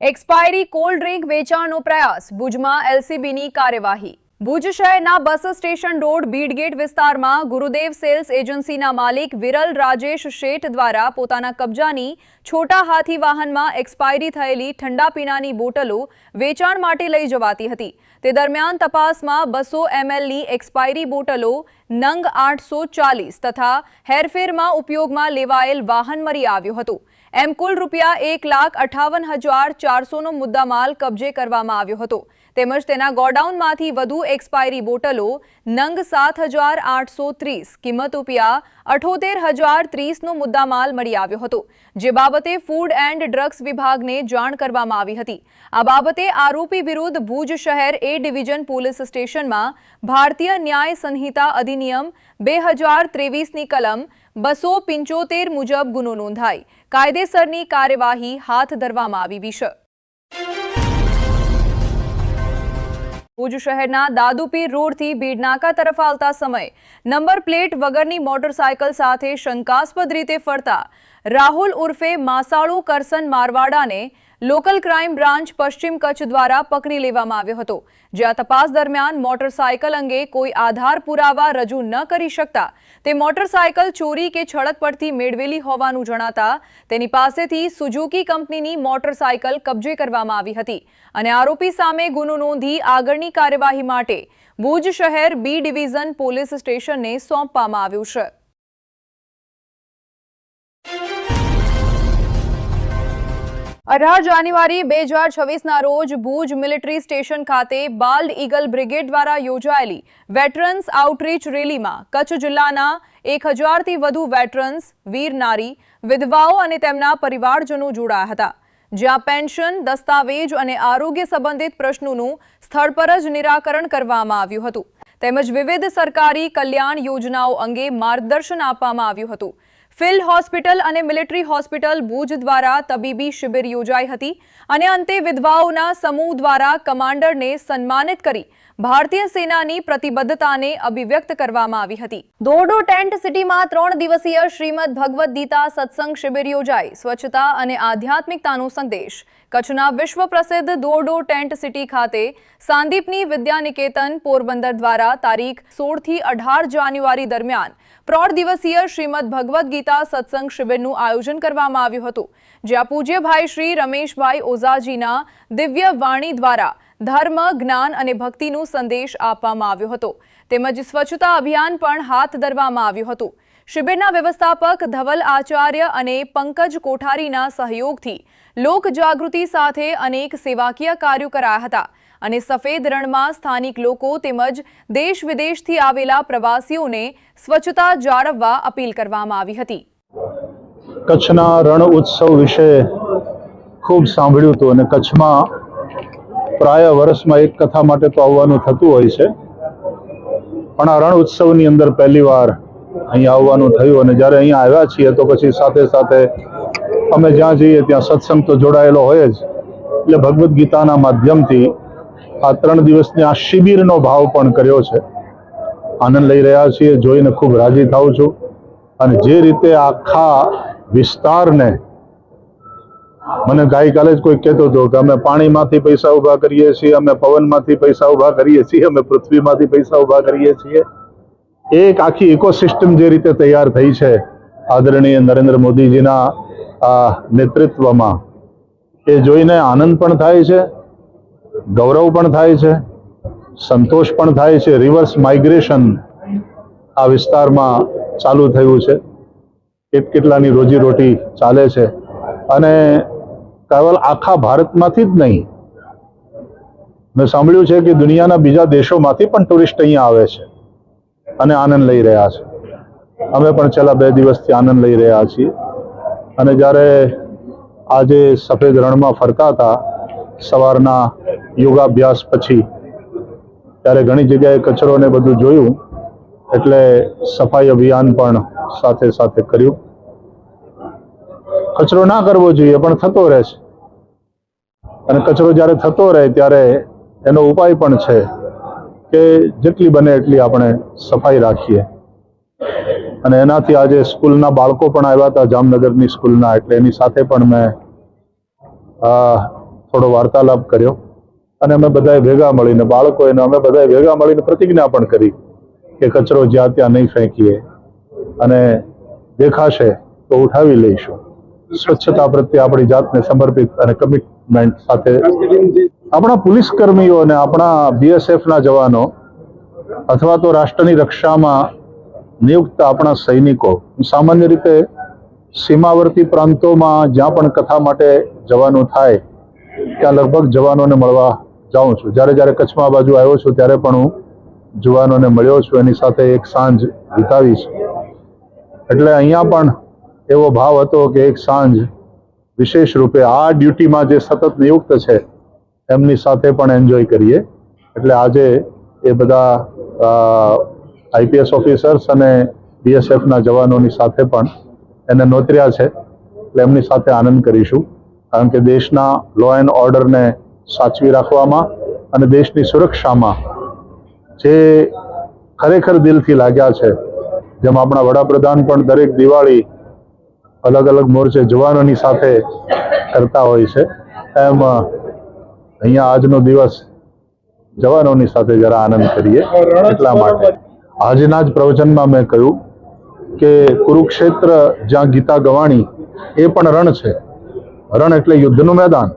Expiry cold drink વેચાણનો પ્રયાસ. ભુજમાં એલસીબીની કાર્યવાહી. ભુજ શહેરના બસ સ્ટેશન રોડ બીડગેટ વિસ્તારમાં ગુરુદેવ સેલ્સ એજન્સીના માલિક વિરલ રાજેશ શેઠ દ્વારા પોતાના કબજાની છોટા હાથી વાહનમાં એક્સપાયરી થયેલી ઠંડા પીણાની બોટલો વેચાણ માટે લઈ જવાતી હતી. તે દરમિયાન તપાસમાં બસો એમએલની એક્સપાયરી બોટલો નંગ આઠસો ચાલીસ તથા હેરફેરમાં ઉપયોગમાં લેવાયેલ વાહન મળી આવ્યું હતું. એમ કુલ રૂપિયા એક લાખ અઠાવન હજાર ચારસોનો મુદ્દામાલ કબજે કરવામાં આવ્યો હતો. તેમજ તેના ગોડાઉનમાંથી વધુ એક્સપાયરી બોટલો, નંગ સાત હજાર આઠસો ત્રીસ, કિંમત રૂપિયા અઠોતેર હજાર ત્રીસનો મુદ્દામાલ મળી આવ્યો હતો, જે બાબતે ફૂડ એન્ડ ડ્રગ્સ વિભાગને જાણ કરવામાં આવી હતી. આ બાબતે આરોપી વિરુદ્ધ ભુજ શહેર એ ડિવિઝન પોલીસ સ્ટેશનમાં ભારતીય ન્યાય સંહિતા અધિનિયમ બે હજાર ત્રેવીસની કલમ બસો પિંચોતેર મુજબ ગુનો નોંધાઈ કાયદેસરની કાર્યવાહી હાથ ધરવામાં આવી છે ભુજ શહેરના દાદુપીર રોડથી ભીડનાકા તરફ આવતા સમયે નંબર પ્લેટ વગરની મોટરસાયકલ સાથે શંકાસ્પદ રીતે ફરતા રાહુલ ઉર્ફે માસાળુ કરસન મારવાડાને લોકલ ક્રાઇમ બ્રાન્ચ પશ્ચિમ કચ્છ દ્વારા પકડી લેવામાં આવ્યો હતો, જ્યાં તપાસ દરમિયાન મોટરસાયકલ અંગે કોઈ આધાર પુરાવા રજૂ ન કરી શકતા, તે મોટરસાયકલ ચોરી કે છળત પરથી મેળવેલી હોવાનું જણાતા, તેની પાસેથી સુઝુકી કંપનીની મોટરસાયકલ કબજે કરવામાં આવી હતી અને આરોપી સામે ગુનો નોંધી આગળની કાર્યવાહી માટે ભુજ શહેર બી ડિવિઝન પોલીસ સ્ટેશનને સોંપવામાં આવ્યું છે. અઢાર જાન્યુઆરી બે હજાર છવ્વીસના રોજ ભુજ મિલિટરી સ્ટેશન ખાતે બાલ્ડ ઈગલ બ્રિગેડ દ્વારા યોજાયેલી વેટરન્સ આઉટરીચ રેલીમાં કચ્છ જિલ્લાના એક હજારથી વધુ વેટરન્સ, વીર નારી, વિધવાઓ અને તેમના પરિવારજનો જોડાયા હતા, જ્યાં પેન્શન, દસ્તાવેજ અને આરોગ્ય સંબંધિત પ્રશ્નોનું સ્થળ પર જ નિરાકરણ કરવામાં આવ્યું હતું. તેમજ વિવિધ સરકારી કલ્યાણ યોજનાઓ અંગે માર્ગદર્શન આપવામાં આવ્યું હતું. ફિલ્ડ હોસ્પિટલ અને મિલિટરી હોસ્પિટલ ભુજ દ્વારા તબીબી શિબિર યોજાઈ હતી અને અંતે વિધવાઓના સમૂહ દ્વારા કમાન્ડરને સન્માનિત કરી ભારતીય સેનાની પ્રતિબદ્ધતાને અભિવ્યક્ત કરવામાં આવી હતી. દોરડો ટેન્ટ સિટીમાં ત્રણ દિવસીય શ્રીમદ ભગવદ્ ગીતા સત્સંગ શિબિર યોજાઈ. સ્વચ્છતા અને આધ્યાત્મિકતાનો સંદેશ. કચ્છના વિશ્વ પ્રસિદ્ધ દોરડો ટેન્ટ સિટી ખાતે સાંદીપની વિદ્યાનિકેતન પોરબંદર દ્વારા તારીખ સોળથી અઢાર જાન્યુઆરી દરમિયાન ત્રણ દિવસીય શ્રીમદ ભગવદ્ ગીતા સત્સંગ શિબિરનું આયોજન કરવામાં આવ્યું હતું, જ્યાં પૂજ્યભાઈ શ્રી રમેશભાઈ ઓઝાજીના દિવ્ય વાણી દ્વારા ધર્મ, જ્ઞાન અને ભક્તિનો સંદેશ આપવામાં આવ્યો હતો. તેમજ સ્વચ્છતા અભિયાન પણ હાથ ધરવામાં આવ્યું હતું. શિબિરના વ્યવસ્થાપક ધવલ આચાર્ય અને પંકજ કોઠારીના સહયોગથી લોક જાગૃતિ સાથે અનેક સેવાકીય કાર્યો કરાયા હતા. અને સફેદ રણમાં સ્થાનિક લોકો તેમજ દેશ વિદેશથી આવેલા પ્રવાસીઓને સ્વચ્છતા જાળવવા અપીલ કરવામાં આવી હતી. કચ્છના રણ ઉત્સવ વિશે ખૂબ સાંભળ્યું હતું અને કચ્છમાં પ્રાય વર્ષમાં એક કથા માટે તો આવવાનું થતું હોય છે. પણ આ રણ ઉત્સવની અંદર પહેલીવાર અહીંયા આવવાનું થયું અને જ્યારે અહીંયા આવ્યા છીએ તો પછી સાથે સાથે અમે જ્યાં જઈએ ત્યાં સત્સંગ તો જોડાયેલો હોય જ. એટલે ભગવદ્ ગીતાના માધ્યમથી આ ત્રણ દિવસની આ શિબિરનો ભાવ પણ કર્યો છે. આનંદ લઈ રહ્યા છીએ, જોઈને ખૂબ રાજી થાઉં છું. અને જે રીતે આખા વિસ્તારને મને ગઈકાલે જ કોઈ કહેતો હતો કે અમે પાણીમાંથી પૈસા ઊભા કરીએ છીએ, અમે પવનમાંથી પૈસા ઊભા કરીએ છીએ, અમે પૃથ્વીમાંથી પૈસા ઊભા કરીએ છીએ. એક આખી ઇકોસિસ્ટમ જે રીતે તૈયાર થઈ છે આદરણીય નરેન્દ્ર મોદીજીના નેતૃત્વમાં, એ જોઈને આનંદ પણ થાય છે. ગૌરવ પણ થાય છે, સંતોષ પણ થાય છે રિવર્સ માઇગ્રેશન આ વિસ્તારમાં ચાલુ થયું છે. કેટ કેટલાની રોજીરોટી ચાલે છે. અને કેવલ આખા ભારતમાંથી જ નહીં, મેં સાંભળ્યું છે કે દુનિયાના બીજા દેશોમાંથી પણ ટુરિસ્ટ અહીંયા આવે છે અને આનંદ લઈ રહ્યા છે. અમે પણ છેલ્લા બે દિવસથી આનંદ લઈ રહ્યા છીએ. અને જ્યારે આજે સફેદ રણમાં ફરતા હતા સવારના યોગાભ્યાસ પછી ત્યારે ઘણી જગ્યાએ કચરો ને બધું જોયું, એટલે સફાઈ અભિયાન પણ સાથે સાથે કર્યું. કચરો ના કરવો જોઈએ, પણ થતો રહે છે. અને કચરો જ્યારે થતો રહે ત્યારે એનો ઉપાય પણ છે કે જેટલી બને એટલી આપણે સફાઈ રાખીએ. અને એનાથી આજે સ્કૂલના બાળકો પણ આવ્યા હતા, જામનગરની સ્કૂલના, એટલે એની સાથે પણ મેં થોડો વાર્તાલાપ કર્યો અને અમે બધાએ ભેગા મળીને બાળકો એને અમે બધાએ ભેગા મળીને પ્રતિજ્ઞા પણ કરી કે કચરો જ્યાં ત્યાં નહીં ફેંકીએ અને દેખાશે તો ઉઠાવી લઈશું. સ્વચ્છતા પ્રત્યે આપણી જાતને સમર્પિત અને કમિટમેન્ટ સાથે આપણા પોલીસ કર્મીઓ અને આપણા બીએસએફના જવાનો અથવા તો રાષ્ટ્રની રક્ષામાં નિયુક્ત આપણા સૈનિકો, સામાન્ય રીતે સીમાવર્તી પ્રાંતોમાં જ્યાં પણ કથા માટે જવાનું થાય ત્યાં લગભગ જવાનોને મળવા જાઉં છું. જ્યારે જ્યારે કચ્છમાં બાજુ આવ્યો છું, ત્યારે પણ હું જવાનોને મળ્યો છું. એની સાથે એક સાંજ વિતાવી છે એટલે અહીંયા પણ એવો ભાવ હતો કે એક સાંજ વિશેષ રૂપે આ ડ્યુટીમાં જે સતત નિયુક્ત છે, એમની સાથે પણ એન્જોય કરીએ. એટલે આજે એ બધા આઈપીએસ ઓફિસર્સ અને બીએસએફના જવાનોની સાથે પણ એને નોતર્યા છે. એટલે એમની સાથે આનંદ કરીશું. કારણ કે દેશના લો એન્ડ ઓર્ડરને સાચવી રાખવામાં અને દેશની સુરક્ષામાં જે ખરેખર દિલથી લાગ્યા છે, જેમ આપણા વડાપ્રધાન પણ દરેક દિવાળી અલગ અલગ મોરચે જવાનોની સાથે કરતા હોય છે, એમ અહીંયા આજનો દિવસ જવાનોની સાથે જરા આનંદ કરીએ એટલા માટે. આજના જ પ્રવચનમાં મેં કહ્યું કે કુરુક્ષેત્ર જ્યાં ગીતા ગવાણી એ પણ રણ છે. રણ એટલે યુદ્ધનું મેદાન.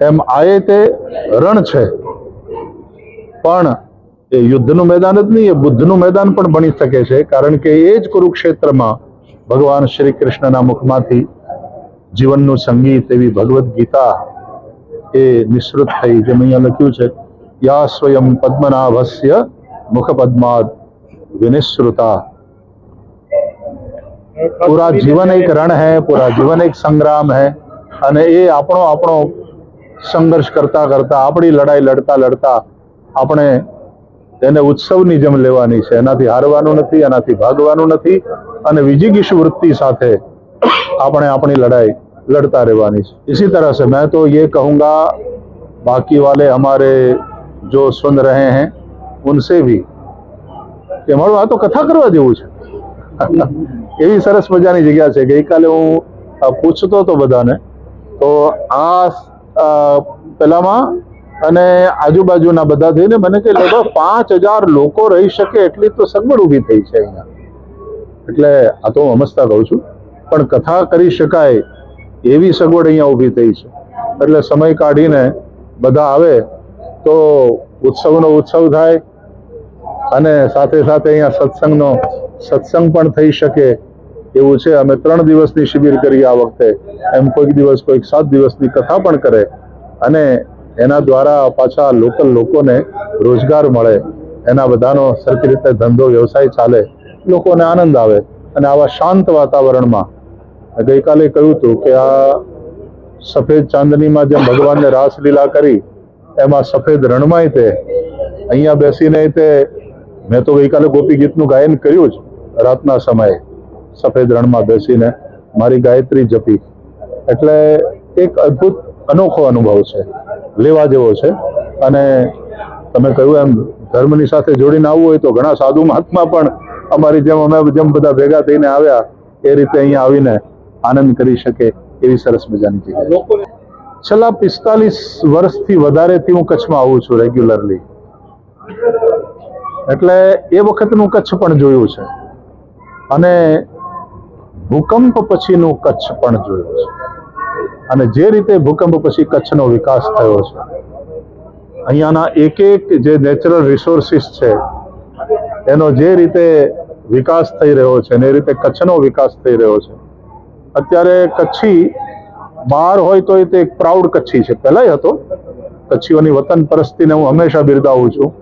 એમ આયે તે રણ છે. પણ એ યુદ્ધનું મેદાન જ નહીં, એ બુદ્ધનું મેદાન પણ બની શકે છે. કારણ કે એ જ કુરુક્ષેત્રમાં ભગવાન શ્રી કૃષ્ણના મુખમાંથી જીવનનું સંગીત એવી ભગવદ્ ગીતા એ નિસૃત થઈ, જેમ અહીંયા લખ્યું છે, યા સ્વયં પદ્મનાભસ્ય મુખ પદ્માદ વિનિશ્રુતા પૂરા જીવન એક રણ હૈ પૂરા જીવન એક સંગ્રામ હૈ અને એ આપણો આપણો સંઘર્ષ કરતા કરતા આપણી લડાઈ લડતા લડતા આપણે એને ઉત્સવની જેમ લેવાની છે એનાથી હારવાનું નથી એનાથી ભાગવાનું નથી અને વિજિગીષ વૃત્તિ સાથે આપણે આપણી લડાઈ लड़ता रहवानी है इसी तरह से मैं तो ये कहूँगा बाकी वाले हमारे जो सुन रहे हैं उनसे भी કે મારું આ તો કથા કરવા જેવું છે એવી સરસ મજાની જગ્યા છે. ગઈકાલે હું પૂછતો હતો બધાને, તો આ પેલામાં અને આજુબાજુના બધા થઈને મને કે લગભગ પાંચ હજાર લોકો રહી શકે એટલી તો સગવડ ઊભી થઈ છે અહીંયા. એટલે આ તો હું સમજતા કહું છું. પણ કથા કરી શકાય એવી સગવડ અહીંયા ઊભી થઈ છે. એટલે સમય કાઢીને બધા આવે તો ઉત્સવનો ઉત્સવ થાય અને સાથે સાથે અહીંયા સત્સંગનો, સત્સંગ પણ થઈ શકે એવું છે. અમે ત્રણ દિવસની શિબિર કરી આ વખતે. એમ કોઈક દિવસ, કોઈક સાત દિવસની કથા પણ કરે અને એના દ્વારા પાછા લોકલ લોકોને રોજગાર મળે. એના બધાનો સરખી રીતે ધંધો, વ્યવસાય ચાલે. લોકોને આનંદ આવે અને આવા શાંત વાતાવરણમાં. ગઈકાલે કહ્યું હતું કે આ સફેદ ચાંદનીમાં જેમ ભગવાનને રાસલીલા કરી, એમાં સફેદ રણમાંય તે. અહીંયા બેસીને તે મેં તો ગઈકાલે ગોપી ગીતનું ગાયન કર્યું જ. રાતના સમયે સફેદ રણમાં બેસીને મારી ગાયત્રી જપી. એટલે એક અદ્ભુત અનોખો અનુભવ છે. લેવા જેવો છે. અને તમે કહ્યું એમ ધર્મની સાથે જોડીને આવવું હોય તો ઘણા સાધુ મહાત્મા પણ અમારી જેમ અમે જેમ બધા ભેગા થઈને આવ્યા એ રીતે અહીંયા આવીને આનંદ કરી શકે એવી સરસ મજાની જગ્યા છેલ્લા પિસ્તાલીસ વર્ષથી વધારેથી હું કચ્છમાં આવું છું રેગ્યુલરલી એટલે એ વખતનું કચ્છ પણ જોયું છે. અને ભૂકંપ પછીનું કચ્છ પણ જોયું છે. અને જે રીતે ભૂકંપ પછી કચ્છનો વિકાસ થયો છે, અહીંયાના એક એક જે નેચરલ રિસોર્સિસ છે, એનો જે રીતે વિકાસ થઈ રહ્યો છે ને એ રીતે કચ્છનો વિકાસ થઈ રહ્યો છે, અત્યારે કચ્છી બહાર હોય તો તે એક પ્રાઉડ કચ્છી છે. પહેલાંય હતો. કચ્છીઓની વતન પરસ્તીને હું હંમેશા બિરદાવું છું.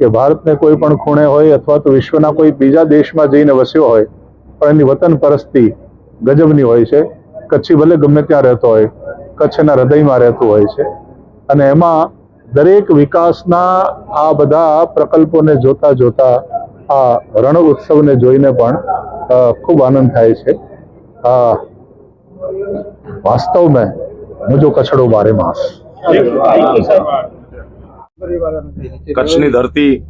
કે ભારતને કોઈ પણ ખૂણે હોય અથવા તો વિશ્વના કોઈ બીજા દેશમાં જઈને વસ્યો હોય, પણ એની વતન પરસ્તી ગજબની હોય છે. કચ્છી ભલે ગમે ત્યાં રહેતો હોય, કચ્છના હૃદયમાં રહેતું હોય છે. અને એમાં દરેક વિકાસના આ બધા પ્રકલ્પોને જોતા જોતા આ રણ ઉત્સવને જોઈને પણ ખૂબ આનંદ થાય છે. વાસ્તવ મેં મુજો કચડો બારે માસ. કચ્છની ધરતી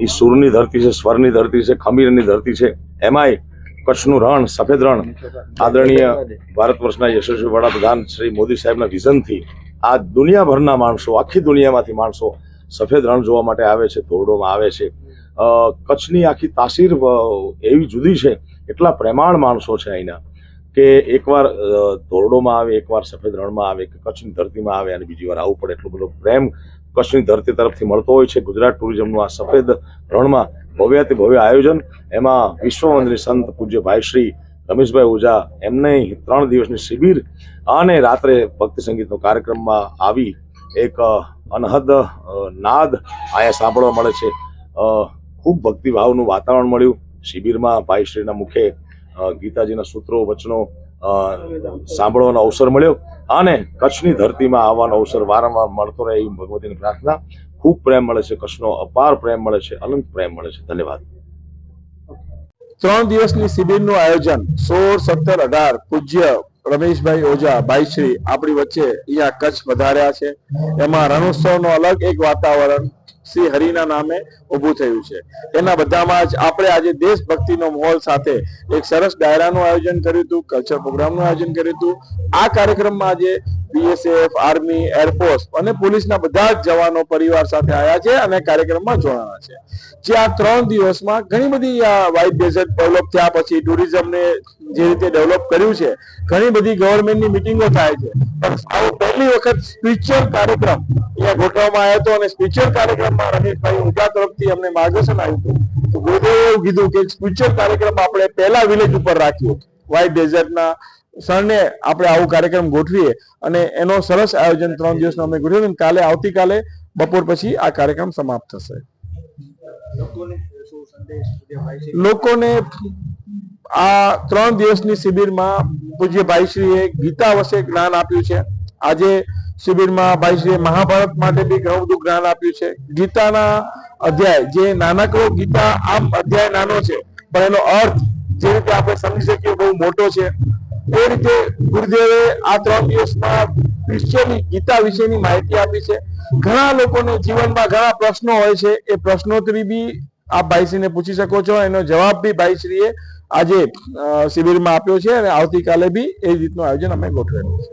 એ સુરની ધરતી છે, સ્વરની ધરતી છે, ખમીરની ધરતી છે. એમાંય કચ્છનું રણ, સફેદ રણ, આદરણીય ભારત વર્ષના યશસ્વી વડાપ્રધાન શ્રી મોદી સાહેબના વિઝનથી આ દુનિયાભરના માણસો, આખી દુનિયામાંથી માણસો સફેદ રણ જોવા માટે આવે છે, ધોરડોમાં આવે છે. કચ્છની આખી તાસીર એવી જુદી છે, એટલા પ્રેમાળ માણસો છે અહીંના કે એકવાર ધોરડોમાં આવે, એકવાર સફેદ રણમાં આવે, કે કચ્છની ધરતીમાં આવે અને બીજી વાર આવવું પડે, એટલો બધો પ્રેમ કચ્છની ધરતી તરફથી મળતો હોય છે. ગુજરાત ટુરિઝમનું આ સફેદ રણમાં ભવ્યથી ભવ્ય આયોજન. એમાં વિશ્વવંદની સંત પૂજ્ય ભાઈ શ્રી રમેશભાઈ ઓઝા એમને ત્રણ દિવસની શિબિર અને રાત્રે ભક્તિ સંગીતનો કાર્યક્રમમાં આવી એક અનહદ નાદ આયા સાંભળવા મળે છે. ખૂબ ભક્તિભાવનું વાતાવરણ મળ્યું. શિબિરમાં ભાઈશ્રીના મુખે ગીતાજીના સૂત્રો, વચનો સાંભળવાનો અવસર મળ્યો. અને કચ્છની ધરતીમાં આવવાનો અવસર વારંવાર મળતો રહે એવી ભગવતીની પ્રાર્થના. ખૂબ પ્રેમ મળે છે, કચ્છનો અપાર પ્રેમ મળે છે, અનંત પ્રેમ મળે છે. ધન્યવાદ. ત્રણ દિવસની શિબિરનું આયોજન. સોળ, સત્તર, અઢાર, પૂજ્ય રમેશભાઈ ઓઝા ભાઈશ્રી આપણી વચ્ચે અહીંયા કચ્છ વધાર્યા છે. એમાં રણોત્સવનો અલગ એક વાતાવરણ શ્રી હરિના નામે ઊભું થયું છે. એના બધામાં જ આપણે આજે દેશભક્તિનો માહોલ સાથે એક સરસ ડાયરાનું આયોજન કર્યું હતું, કલ્ચર પ્રોગ્રામનું આયોજન કર્યું હતું. આ કાર્યક્રમમાં આજે બીએસએફ આર્મી એરફોર્સ અને પોલીસના બધા જ જવાનો પરિવાર સાથે આવ્યા છે અને કાર્યક્રમમાં જોડાણા છે. જે આ ત્રણ દિવસમાં ઘણી બધી, આ વાઇટ ડેઝર્ટ ડેવલપ થયા પછી ટુરિઝમને જે રીતે ડેવલપ કર્યું છે, ઘણી બધી ગવર્મેન્ટની મિટિંગો થાય છે. પણ આવો પહેલી વખત સ્પિરિચ્યુઅલ કાર્યક્રમ અહીંયા ગોઠવવામાં આવ્યો હતો અને સ્પિરિચ્યુઅલ કાર્યક્રમમાં રમેશભાઈ ઉજા તરફથી અમને માર્ગદર્શન આવ્યું હતું. તો ગુરુદેવે એવું કીધું કે સ્પિરિચ્યુઅલ કાર્યક્રમ આપણે પહેલા વિલેજ ઉપર રાખ્યું વ્હાઇટ ડેઝર્ટના સણને આપણે આવું કાર્યક્રમ ગોઠવીએ અને એનો સરસ આયોજન ત્રણ દિવસ અમે ગોઠવ્યું અને કાલે આવતીકાલે બપોર પછી આ કાર્યક્રમ સમાપ્ત થશે. લોકોને આ ત્રણ દિવસની શિબિરમાં પૂજ્ય ભાઈશ્રીએ ગીતા વશે જ્ઞાન આપ્યું છે. આજે શિબિરમાં ભાઈશ્રીએ મહાભારત માટે બી ઘણું બધું જ્ઞાન આપ્યું છે. ગીતાના અધ્યાય જે નાનકડો ગીતા આમ અધ્યાય નાનો છે પણ એનો અર્થ જે રીતે આપણે સમજી શકીએ બહુ મોટો છે. એ રીતે ગુરુદેવે આ ત્રણ દિવસમાં વિશ્વની ગીતા વિશેની માહિતી આપી છે. ઘણા લોકોને જીવનમાં ઘણા પ્રશ્નો હોય છે. એ પ્રશ્નોત્તરી બી આપ ભાઈશ્રીને પૂછી શકો છો. એનો જવાબ બી ભાઈશ્રીએ આજે શિબિરમાં આપ્યો છે અને આવતીકાલે બી એ રીતનું આયોજન અમે ગોઠવેલું છે.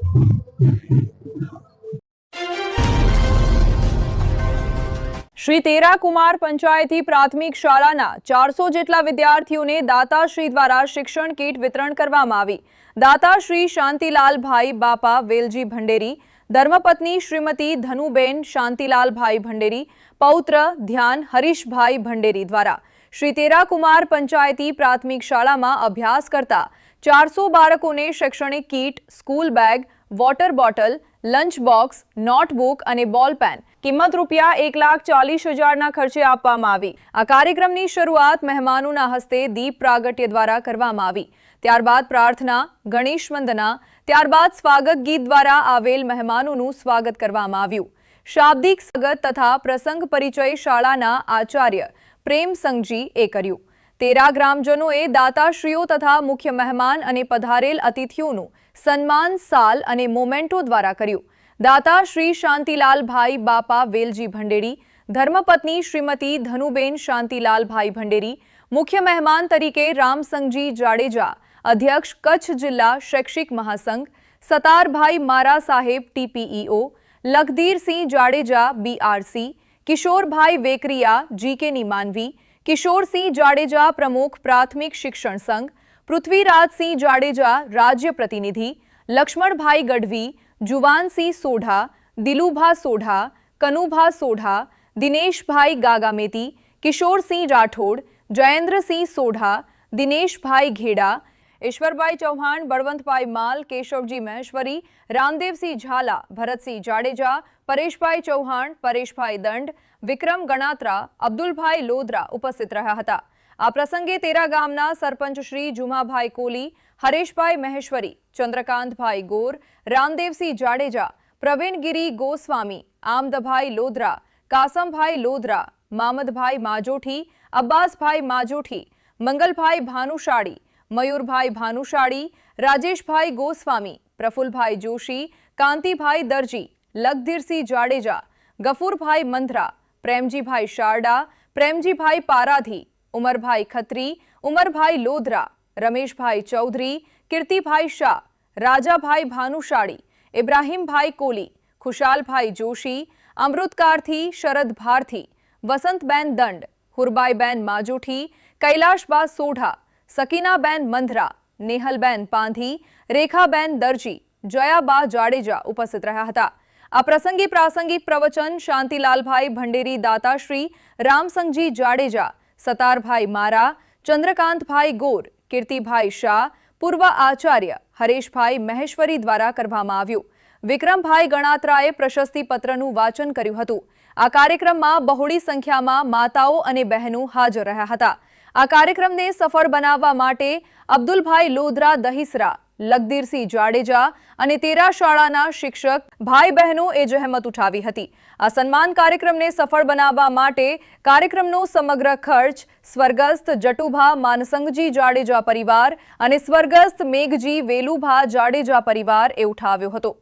શ્રી તેરા કુમાર પંચાયતી પ્રાથમિક શાળાના ચારસો જેટલા વિદ્યાર્થીઓને દાતાશ્રી દ્વારા શિક્ષણ કીટ વિતરણ કરવામાં આવી. દાતાશ્રી શાંતિલાલભાઈ બાપા, વેલજી ભંડેરી, ધર્મપત્ની શ્રીમતી ધનુબેન શાંતિલાલભાઈ ભંડેરી, પૌત્ર ધ્યાન હરીશભાઈ ભંડેરી દ્વારા શ્રી તેરા કુમાર પંચાયતી પ્રાથમિક શાળામાં અભ્યાસ કરતા ચારસો બાળકોને શૈક્ષણિક kit, school bag, water bottle lunch box notebook અને બોલ પેન. કિંમત રૂપિયા એક લાખ ચાલીસ હજારના ખર્ચે આપવામાં આવી. આ કાર્યક્રમની શરૂઆત મહેમાનોના હસ્તે દીપ પ્રાગટ્ય દ્વારા કરવામાં આવી. ત્યારબાદ પ્રાર્થના, ગણેશ વંદના, ત્યારબાદ સ્વાગત ગીત દ્વારા આવેલ મહેમાનોનું સ્વાગત કરવામાં આવ્યું. શાબ્દિક સ્વાગત તથા પ્રસંગ પરિચય શાળાના આચાર્ય પ્રેમ સંઘજી એ કર્યું. તેરા ગ્રામજનોએ દાતાશ્રીઓ તથા મુખ્ય મહેમાન અને પધારેલ અતિથિઓનું સન્માન સાલ અને મોમેન્ટો દ્વારા કર્યું. દાતા શ્રી શાંતિલાલભાઈ બાપા વેલજી ભંડેરી, ધર્મપત્ની શ્રીમતી ધનુબેન શાંતિલાલભાઈ ભંડેરી, મુખ્ય મહેમાન તરીકે રામસંગજી જાડેજા, અધ્યક્ષ કચ્છ જિલ્લા શૈક્ષિક મહાસંઘ, સતારભાઈ મારા સાહેબ ટીપીઈઓ લખધીરસિંહ જાડેજા બીઆરસી, કિશોરભાઈ વેકરિયા, જીકેની માનવી, કિશોરસિંહ જાડેજા પ્રમુખ પ્રાથમિક શિક્ષણ સંઘ પૃથ્વીરાજસિંહ જાડેજા રાજ્ય પ્રતિનિધિ લક્ષ્મણભાઈ ગઢવી જુવાનસિંહ સોઢા દિલુભા સોઢા કનુભા સોઢા દિનેશભાઈ ગાગામેતી કિશોરસિંહ રાઠોડ જયેન્દ્રસિંહ સોઢા દિનેશભાઈ ઘેડા ઈશ્વરભાઈ ચૌહાણ બળવંતભાઈ માલ કેશવજી મહેશ્વરી રામદેવસિંહ ઝાલા ભરતસિંહ જાડેજા પરેશભાઈ ચૌહાણ પરેશભાઈ દંડ વિક્રમ ગણાત્રા અબ્દુલભાઈ લોદરા ઉપસ્થિત રહ્યા હતા આ પ્રસંગે તેરા ગામના સરપંચ શ્રી જુમાભાઈ કોલી, હરેશભાઈ મહેશ્વરી, ચંદ્રકાંતભાઈ ગોર, રામદેવસિંહ જાડેજા, પ્રવીણગીરી ગોસ્વામી, આમદભાઈ લોદરા કાસમભાઈ લોદરા મામદભાઈ માજોઠી, અબ્બાસભાઈ માજોઠી, મંગલભાઈ ભાનુશાળી, મયુરભાઈ ભાનુશાળી, રાજેશભાઈ ગોસ્વામી, પ્રફુલભાઈ જોશી, કાંતિભાઈ દરજી લખધીરસિંહ જાડેજા, ગફુરભાઈ મંધરા, પ્રેમજીભાઈ શારડા, પ્રેમજીભાઈ પારાધી ઉમરભાઈ ખત્રી, ઉમરભાઈ લોધરા, રમેશભાઈ ચૌધરી, કીર્તિભાઈ શાહ, રાજાભાઈ ભાનુશાળી, ઇબ્રાહીમભાઈ કોલી ખુશાલભાઈ જોશી, અમૃતકારથી શરદ ભારથી, વસંતબેન દંડ, હુરબાઈબેન માજોઠી કૈલાશબા સોઢા, સકીનાબેન મંધરા, નેહલબેન પાંધી, રેખાબેન દરજી, જયાબા જાડેજા ઉપસ્થિત રહ્યા હતા. આ પ્રસંગે પ્રાસંગિક પ્રવચન શાંતિલાલભાઈ ભંડેરી દાતાશ્રી, રામસંગજી જાડેજા સતારભાઈ મારા, ચંદ્રકાંતભાઈ ગોર, કીર્તિભાઈ શાહ, પૂર્વ આચાર્ય હરેશભાઈ મહેશ્વરી દ્વારા કરવામાં આવ્યું. વિક્રમભાઈ ગણાત્રાએ પ્રશસ્તિપત્રનું વાચન કર્યું હતું. આ કાર્યક્રમમાં બહોળી સંખ્યામાં માતાઓ અને બહેનો હાજર રહ્યા હતા. આ કાર્યક્રમને સફળ બનાવવા માટે અબ્દુલભાઈ લોધરા દહીસરા લગદીરસિંહ જાડેજા અને તેરા શાળાના શિક્ષક ભાઈ બહેનો એ જહેમત ઉઠાવી હતી. આ સન્માન કાર્યક્રમને સફળ બનાવવા માટે કાર્યક્રમનો સમગ્ર ખર્ચ સ્વર્ગસ્થ જટુભા માનસંગજી જાડેજા પરિવાર અને સ્વર્ગસ્થ મેઘજી વેલુભા જાડેજા પરિવાર એ ઉઠાવ્યો હતો.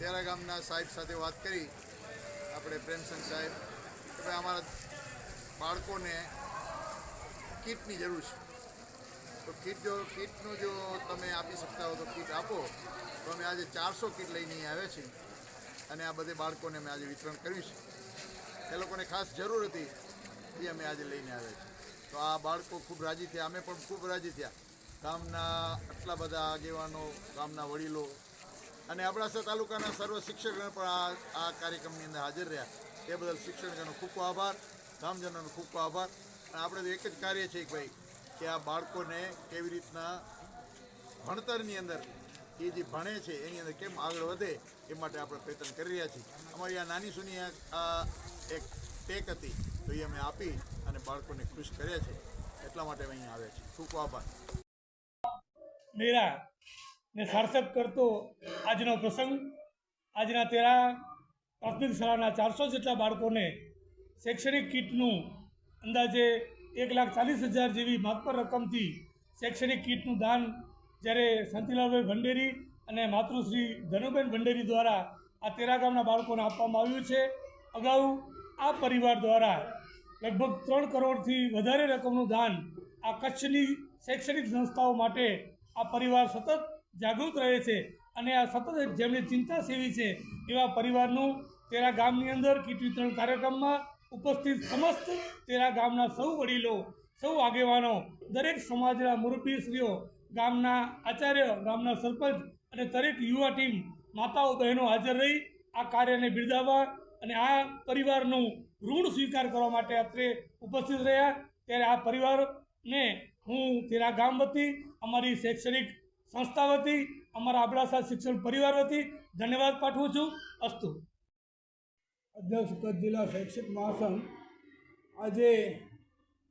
તેરા ગામના સાહેબ સાથે વાત કરી. આપણે પ્રેમસંગ સાહેબ કે ભાઈ અમારા બાળકોને કીટની જરૂર છે. તો કીટ જો, કીટનું જો તમે આપી શકતા હો તો કીટ આપો. તો અમે આજે ચારસો કીટ લઈને આવ્યા છીએ અને આ બધે બાળકોને અમે આજે વિતરણ કર્યું છે. એ લોકોને ખાસ જરૂર હતી એ અમે આજે લઈને આવ્યા છીએ. તો આ બાળકો ખૂબ રાજી થયા. અમે પણ ખૂબ રાજી થયા. ગામના આટલા બધા આગેવાનો, ગામના વડીલો અને અબડાસા તાલુકાના સર્વ શિક્ષકગણ પણ આ આ કાર્યક્રમની અંદર હાજર રહ્યા. એ બદલ શિક્ષકગણનો ખૂબ ખૂબ આભાર ગામજનોનો ખૂબ ખૂબ આભાર. અને આપણે એક જ કાર્ય છે કે ભાઈ, કે આ બાળકોને કેવી રીતના ભણતરની અંદર, એ જે ભણે છે, એની અંદર કેમ આગળ વધે, એ માટે આપણે પ્રયત્ન કરી રહ્યા છીએ. અમારી આ નાની સૂની આ- એક ટેક હતી, તો એ અમે આપી અને બાળકોને ખુશ કર્યા છે. એટલા માટે અમે અહીંયા આવ્યા છીએ. ખૂબ આભાર. મેરા ને સાર્થક કરતો આજનો પ્રસંગ. આજના તેરા પ્રાથમિક શાળાના ચારસો જેટલા બાળકોને શૈક્ષણિક કીટનું અંદાજે એક લાખ ચાલીસ હજાર જેવી માતબર રકમથી શૈક્ષણિક કીટનું દાન જ્યારે શાંતિલાલભાઈ ભંડેરી અને માતૃશ્રી ધનુબેન ભંડેરી દ્વારા આ તેરા ગામના બાળકોને આપવામાં આવ્યું છે. અગાઉ આ પરિવાર દ્વારા લગભગ ત્રણ કરોડથી વધારે રકમનું દાન આ કચ્છની શૈક્ષણિક સંસ્થાઓ માટે આ પરિવાર સતત જાગૃત રહે છે અને આ સતત જેમની ચિંતા સેવી છે એવા પરિવારનું તેરા ગામની અંદર કીટ વિતરણ કાર્યક્રમમાં ઉપસ્થિત સમસ્ત તેરા ગામના સૌ વડીલો, સૌ આગેવાનો, દરેક સમાજના મુરબ્બીશ્રીઓ ગામના આચાર્ય, ગામના સરપંચ અને દરેક યુવા ટીમ, માતાઓ, બહેનો હાજર રહી આ કાર્યને બિરદાવવા અને આ પરિવારનું ઋણ સ્વીકાર કરવા માટે અત્રે ઉપસ્થિત રહ્યા. ત્યારે આ પરિવારને હું તેરા ગામ વતી અમારી શૈક્ષણિક સંસ્થા વતી, અમારા અબડાસા શિક્ષણ પરિવાર વતી ધન્યવાદ પાઠવું છું. અસ્તુ. અધ્યક્ષ કચ્છ જિલ્લા શૈક્ષિક મહાસંઘ. આજે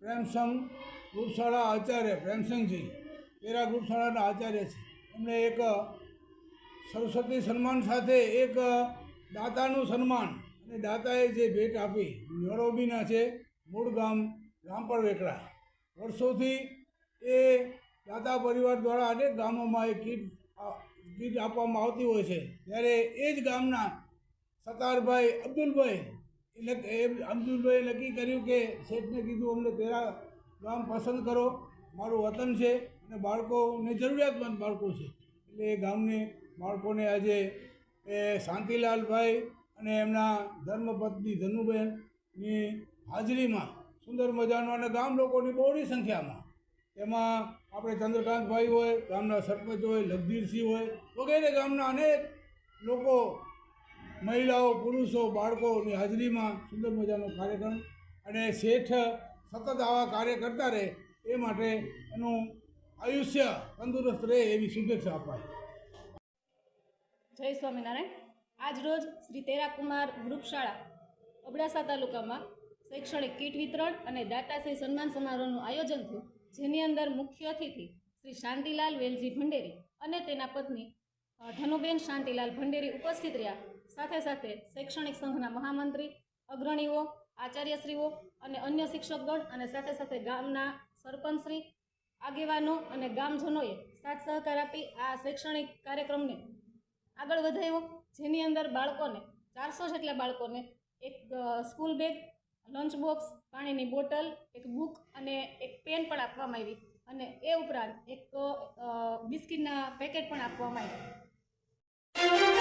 પ્રેમસંઘ ગુરુશાળા આચાર્ય, પ્રેમસંઘજી, પેરા ગુરુશાળાના આચાર્ય છે. એમણે એક સરસ્વતી સન્માન સાથે એક દાતાનું સન્માન અને દાતાએ જે ભેટ આપી, નરોબીના છે, મૂળ ગામ રામપર વેકરા. વર્ષોથી એ દાતા પરિવાર દ્વારા અનેક ગામોમાં એ કીટ કીટ આપવામાં આવતી હોય છે. ત્યારે એ જ ગામના સતારભાઈ અબ્દુલભાઈ, એ અબ્દુલભાઈએ નક્કી કર્યું કે શેઠને કીધું, અમને તેરા ગામ પસંદ કરો. મારું વતન છે અને બાળકોને જરૂરિયાતમંદ બાળકો છે. એટલે એ ગામને બાળકોને આજે એ શાંતિલાલભાઈ અને એમના ધર્મપત્ની ધનુબેનની હાજરીમાં સુંદર મજાનો અને ગામ લોકોની બહોળી સંખ્યામાં એમાં આપણે ચંદ્રકાંતભાઈ હોય, ગામના સરપંચ હોય લગધીરસિંહ હોય, વગેરે ગામના અનેક લોકો, મહિલાઓ, પુરુષો બાળકોની હાજરીમાં સુંદર મજાનો કાર્યક્રમ અને શેઠ સતત આવા કાર્ય કરતા રહે એ માટે એનું આયુષ્ય તંદુરસ્ત રહે એવી શુભેચ્છા અપાય. જય સ્વામિનારાયણ. આજ રોજ શ્રી તેરાકુમાર વૃક્ષશાળા, અબડાસા તાલુકામાં શૈક્ષણિક કીટ વિતરણ અને દાતાશ્રી સન્માન સમારોહનું આયોજન થયું. જેની અંદર મુખ્ય અતિથિ શ્રી શાંતિલાલ વેલજી ભંડેરી અને તેના પત્ની ધનુબેન શાંતિલાલ ભંડેરી ઉપસ્થિત રહ્યા. સાથે સાથે શૈક્ષણિક સંઘના મહામંત્રી, અગ્રણીઓ, આચાર્યશ્રીઓ અને અન્ય શિક્ષકગણ અને સાથે સાથે ગામના સરપંચશ્રી, આગેવાનો અને ગામજનોએ સાથ સહકાર આપી આ શૈક્ષણિક કાર્યક્રમને આગળ વધાર્યો, જેની અંદર બાળકોને ચારસો જેટલા બાળકોને એક સ્કૂલ બેગ લંચ બોક્સ પાણીની બોટલ, એક બુક અને એક પેન પણ આપવામાં આવી. અને એ ઉપરાંત એક બિસ્કિટના પેકેટ પણ આપવામાં આવ્યા